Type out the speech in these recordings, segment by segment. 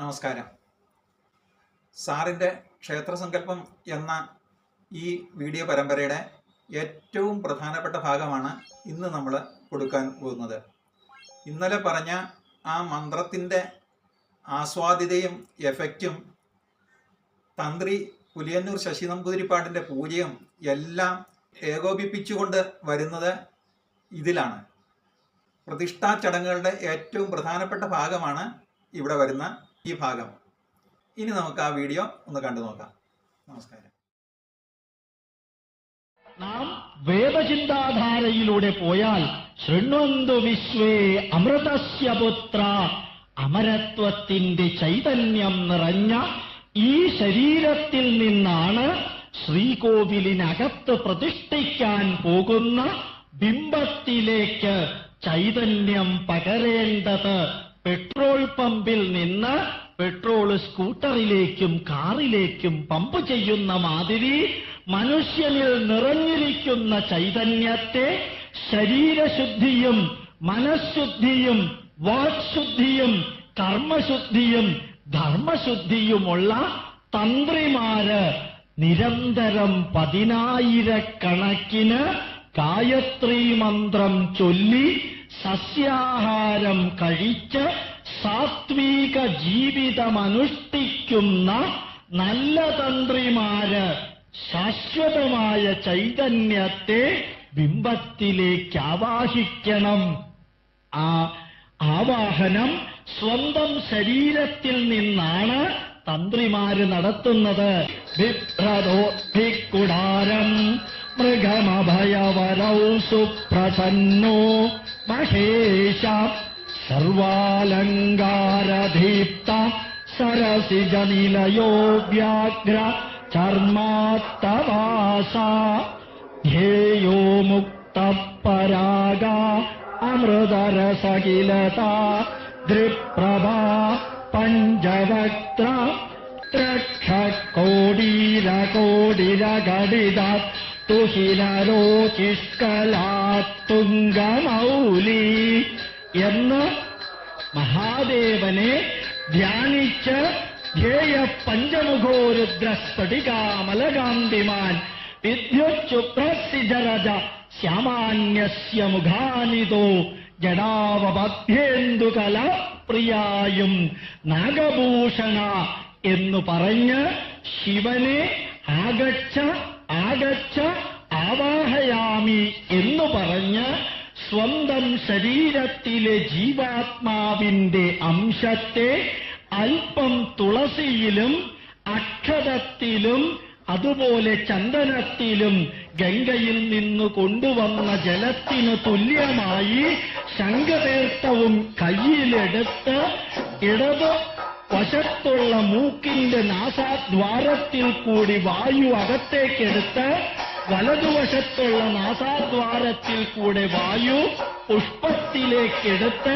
നമസ്കാരം. സാറിന്റെ ക്ഷേത്രസങ്കല്പം എന്ന ഈ വീഡിയോ പരമ്പരയുടെ ഏറ്റവും പ്രധാനപ്പെട്ട ഭാഗമാണ് ഇന്ന് നമ്മൾ കൊടുക്കാൻ പോകുന്നത്. ഇന്നലെ പറഞ്ഞ ആ മന്ത്രത്തിന്റെ ആസ്വാദിതയും എഫക്റ്റും തന്ത്രി പുലിയന്നൂർ ശശി നമ്പൂതിരിപ്പാടിന്റെ പൂജയും എല്ലാം ഏകോപിപ്പിച്ചുകൊണ്ട് വരുന്നത് ഇതിലാണ്. പ്രതിഷ്ഠാ ചടങ്ങുകളുടെ ഏറ്റവും പ്രധാനപ്പെട്ട ഭാഗമാണ് ഇവിടെ വരുന്ന ഈ ഭാഗം. ഇനി നമുക്ക് ആ വീഡിയോ ഒന്ന് കണ്ടു നോക്കാം. നമസ്കാരം. നാം വേദചിന്താധാരയിലൂടെ പോയാൽ ശൃണ്വന്തു വിശ്വേ അമൃതസ്യ പുത്ര. അമരത്വത്തിന്റെ ചൈതന്യം നിറഞ്ഞ ഈ ശരീരത്തിൽ നിന്നാണ് ശ്രീകോവിലിനകത്ത് പ്രതിഷ്ഠിക്കാൻ പോകുന്ന ബിംബത്തിലേക്ക് ചൈതന്യം പകരേണ്ടത് പെട്രോൾ പമ്പിൽ നിന്ന് പെട്രോൾ സ്കൂട്ടറിലേക്കും കാറിലേക്കും പമ്പ് ചെയ്യുന്ന മാതിരി മനുഷ്യനിൽ നിറഞ്ഞിരിക്കുന്ന ചൈതന്യത്തെ ശരീരശുദ്ധിയും മനഃശുദ്ധിയും വാക്ശുദ്ധിയും കർമ്മശുദ്ധിയും ധർമ്മശുദ്ധിയുമുള്ള തന്ത്രിമാര് നിരന്തരം പതിനായിരക്കണക്കിന് ഗായത്രി മന്ത്രം ചൊല്ലി സസ്യാഹാരം കഴിച്ച് സാത്വിക ജീവിതമനുഷ്ഠിക്കുന്ന നല്ല തന്ത്രിമാര് ശാശ്വതമായ ചൈതന്യത്തെ ബിംബത്തിലേക്ക് ആവാഹിക്കണം. ആ ആവാഹനം സ്വന്തം ശരീരത്തിൽ നിന്നാണ് തന്ത്രിമാര് നടത്തുന്നത്. ബിഭ്രതോഭിക്കുടാരം മൃഗമഭയവരൗ സുപ്രസന്നോ महेशा सर्वालङ्गारधीप्ता सरसिजनिलयो व्याघ्र चर्मात्तवासा ध्येयो मुक्तपरागा परागा दृप्रभा पञ्चवक्त्र पञ्चवक्त्रिक्षकोटीरकोटिरगडिद തുഹിലരോചിഷ്കലാത്തുംഗമൗലി എന്ന് മഹാദേവനെ ധ്യാനിച്ച് ധ്യേയ പഞ്ചമുഖോരുദ്രസ്ഫടികാമലകാന്തിമാൻ വിദ്യുച്ചുപ്രസിജരജ ശ്യാമാന്യസ്യ മുഖാനിതോ ജടാവബദ്ധേന്ദുകല പ്രിയായും നാഗഭൂഷണ എന്നു പറഞ്ഞ് ശിവനെ ആഗച്ഛ ആഗച്ഛ ആവാഹയാമി എന്ന് പറഞ്ഞ് സ്വന്തം ശരീരത്തിലെ ജീവാത്മാവിന്റെ അംശത്തെ അല്പം തുളസിയിലും അക്ഷതത്തിലും അതുപോലെ ചന്ദനത്തിലും ഗംഗയിൽ നിന്ന് കൊണ്ടുവന്ന ജലത്തിന് തുല്യമായി ശംഖതീർത്ഥവും കയ്യിലെടുത്ത് ഇടത് വശത്തുള്ള മൂക്കിന്റെ നാസാദ്വാരത്തിൽ കൂടി വായു അകത്തേക്കെടുത്ത് വലതുവശത്തുള്ള നാസാദ്വാരത്തിൽ കൂടെ വായു പുഷ്പത്തിലേക്കെടുത്ത്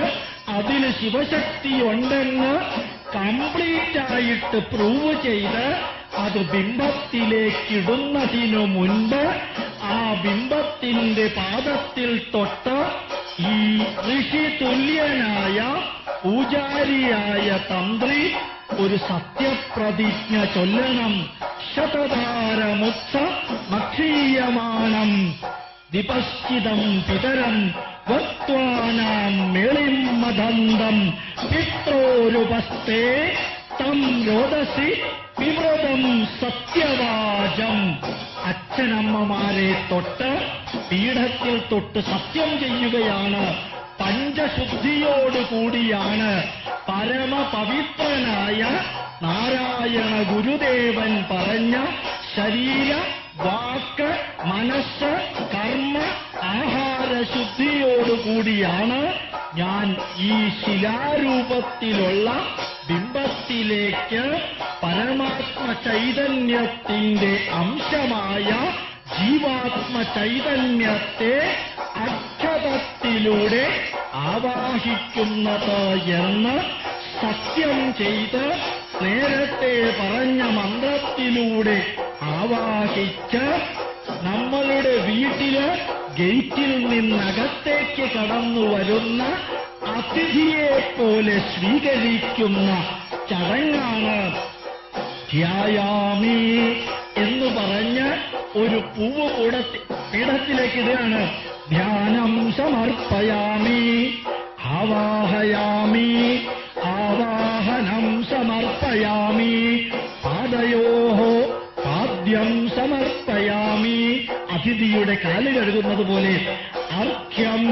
ശിവശക്തി ശിവശക്തിയുണ്ടെന്ന് കംപ്ലീറ്റ് ആയിട്ട് പ്രൂവ് ചെയ്ത് അത് ബിംബത്തിലേക്കിടുന്നതിനു മുൻപ് ആ ബിംബത്തിന്റെ പാദത്തിൽ തൊട്ട് ഈ ഋഷി തുല്യനായ പൂജാരിയായ തന്ത്രി ഒരു സത്യപ്രതിജ്ഞ ചൊല്ലണം. ശതധാരമുത്ത മക്ഷീയമാണം. വിപശ്ചിതം പിതരം വക്വാനാം മേളിം പിത്രോരുപസ്തേ തം രോദസി വിവ്രതം സത്യവാചം. അച്ഛനമ്മമാരെ തൊട്ട് പീഠത്തിൽ തൊട്ട് സത്യം ചെയ്യുകയാണ്. പഞ്ചശുദ്ധിയോടുകൂടിയാണ് പരമപവിത്രനായ നാരായണ ഗുരുദേവൻ പറഞ്ഞ ശരീര വാക്ക് മനസ്സ് കർമ്മ ആഹാരശുദ്ധിയോടുകൂടിയാണ് ഞാൻ ഈ ശിലാരൂപത്തിലുള്ള ബിംബത്തിലേക്ക് പരമാത്മ ചൈതന്യത്തിന്റെ അംശമായ ജീവാത്മ ചൈതന്യത്തെ അക്ഷതത്തിലൂടെ ആവാഹിക്കുന്നത് എന്ന് സത്യം ചെയ്ത് നേരത്തെ പറഞ്ഞ മന്ത്രത്തിലൂടെ ആവാഹിച്ച് നമ്മളുടെ വീട്ടിൽ ഗേറ്റിൽ നിന്നകത്തേക്ക് കടന്നു വരുന്ന അതിഥിയെ പോലെ സ്വീകരിക്കുന്ന ചടങ്ങാണ് ധ്യായാമി എന്ന് പറഞ്ഞ് ഒരു പൂവ് കൂടത്തി പീഠത്തിലേക്ക് ധ്യാനം സമർപ്പയാമി ആവാഹയാമി ആവാഹനം സമർപ്പയാമി പാദയോഹോ പാദ്യം സമർപ്പയാമി. അതിഥിയുടെ കാൽ കഴുകുന്നത് പോലെ അർഘ്യം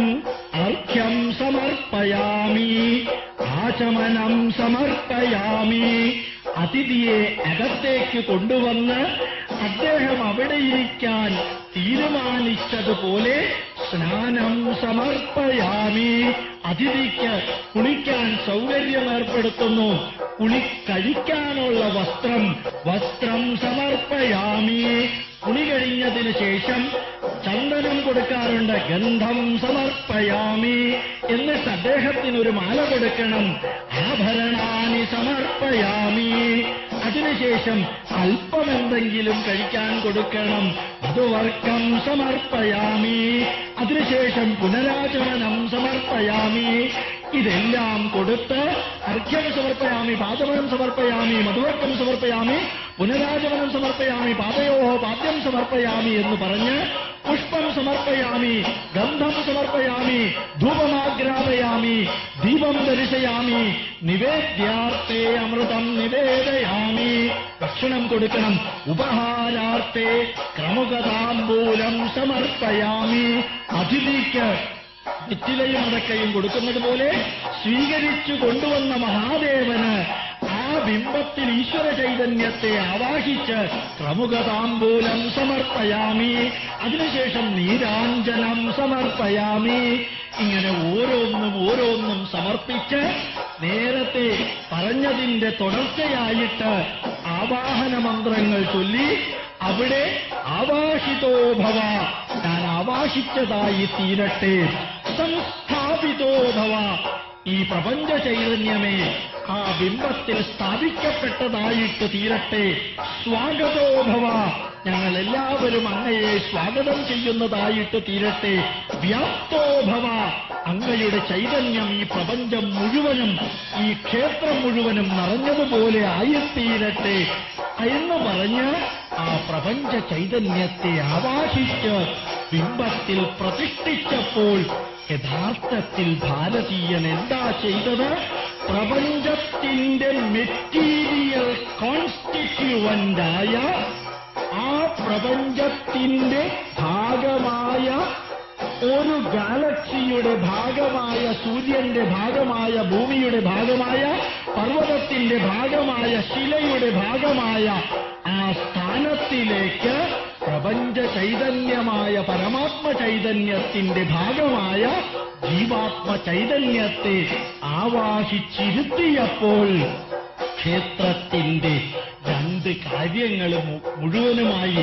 അർഘ്യം സമർപ്പയാമി ആചമനം സമർപ്പയാമി അതിഥിയെ അകത്തേക്ക് കൊണ്ടുവന്ന് അദ്ദേഹം അവിടെയിരിക്കാൻ തീരുമാനിച്ചതുപോലെ സ്നാനം സമർപ്പയാമി. അതിഥിക്ക് കുളിക്കാൻ സൗകര്യം ഏർപ്പെടുത്തുന്നു കുളി കഴിക്കാനുള്ള വസ്ത്രം വസ്ത്രം സമർപ്പയാമി. കുളി കഴിഞ്ഞതിന് ശേഷം ചന്ദനം കൊടുക്കാറുണ്ട് ഗന്ധം സമർപ്പയാമി. എന്നിട്ട് അദ്ദേഹത്തിന് ഒരു മാല കൊടുക്കണം ആഭരണാനി സമർപ്പയാമി. അതിനുശേഷം അല്പമെന്തെങ്കിലും കഴിക്കാൻ കൊടുക്കണം മധുവർക്കം സമർപ്പയാമി. അതിനുശേഷം പുനരാചമനം സമർപ്പയാമി. ഇതെല്ലാം കൊടുത്ത് അർഘ്യം സമർപ്പയാമി പാദമനം സമർപ്പയാമി മധുവർക്കം സമർപ്പയാമി പുനരാചമനം സമർപ്പയാമി പാദയോ പാദ്യം സമർപ്പയാമി എന്ന് പറഞ്ഞ് സമർപ്പയാമി ഗന്ധം സമർപ്പയാമി ധൂപമാഗ്രാപയാമി ദീപം ദർശയാമി നിവേദ്യാർത്ഥേ അമൃതം നിവേദയാമി. ഭക്ഷണം കൊടുക്കണം ഉപഹാരാർത്ഥേ ക്രമുകതാംബൂലം സമർപ്പയാമി. അതിഥിക്ക് വെറ്റിലയും അടക്കയും കൊടുക്കുന്നത് പോലെ സ്വീകരിച്ചു കൊണ്ടുവന്ന മഹാദേവന് ആ ബിംബത്തിൽ ഈശ്വര ചൈതന്യത്തെ ആവാഹിച്ച് പ്രമുഖതാംബൂലം സമർപ്പയാമി. അതിനുശേഷം നീരാഞ്ജനം സമർപ്പയാമി. ഇങ്ങനെ ഓരോന്നും ഓരോന്നും സമർപ്പിച്ച് നേരത്തെ പറഞ്ഞതിന്റെ തുടർച്ചയായിട്ട് ആവാഹന മന്ത്രങ്ങൾ ചൊല്ലി അവിടെ ആവാഹിതോ ഭവ. ഞാൻ ആവാഹിച്ചതായി തീരട്ടെ. സംസ്ഥാപിതോ ഭവ ഈ പ്രപഞ്ച ചൈതന്യമേ ആ ബിംബത്തിൽ സ്ഥാപിക്കപ്പെട്ടതായിട്ട് തീരട്ടെ. സ്വാഗതോ ഭവ ഞങ്ങൾ എല്ലാവരും അങ്ങയെ സ്വാഗതം ചെയ്യുന്നതായിട്ട് തീരട്ടെ. വ്യാപ്തോ ഭവ അങ്ങയുടെ ചൈതന്യം ഈ പ്രപഞ്ചം മുഴുവനും ഈ ക്ഷേത്രം മുഴുവനും നിറഞ്ഞതുപോലെ ആയിത്തീരട്ടെ. എന്ന് പറഞ്ഞ് ആ പ്രപഞ്ച ചൈതന്യത്തെ ആവാഹിച്ച് ബിംബത്തിൽ പ്രതിഷ്ഠിച്ചപ്പോൾ യഥാർത്ഥത്തിൽ ഭാരതീയൻ എന്താ ചെയ്തത്? പ്രപഞ്ചത്തിന്റെ മെറ്റീരിയൽ കോൺസ്റ്റിറ്റ്യുവന്റായ ആ പ്രപഞ്ചത്തിന്റെ ഭാഗമായ ഒരു ഗാലക്സിയുടെ ഭാഗമായ സൂര്യന്റെ ഭാഗമായ ഭൂമിയുടെ ഭാഗമായ പർവതത്തിന്റെ ഭാഗമായ ശിലയുടെ ഭാഗമായ ആ സ്ഥാനത്തിലേക്ക് പ്രപഞ്ച ചൈതന്യമായ പരമാത്മ ചൈതന്യത്തിന്റെ ഭാഗമായ ജീവാത്മ ചൈതന്യത്തെ ആവാഹിച്ചിരുത്തിയപ്പോൾ ക്ഷേത്രത്തിന്റെ രണ്ട് കാര്യങ്ങൾ മുഴുവനുമായി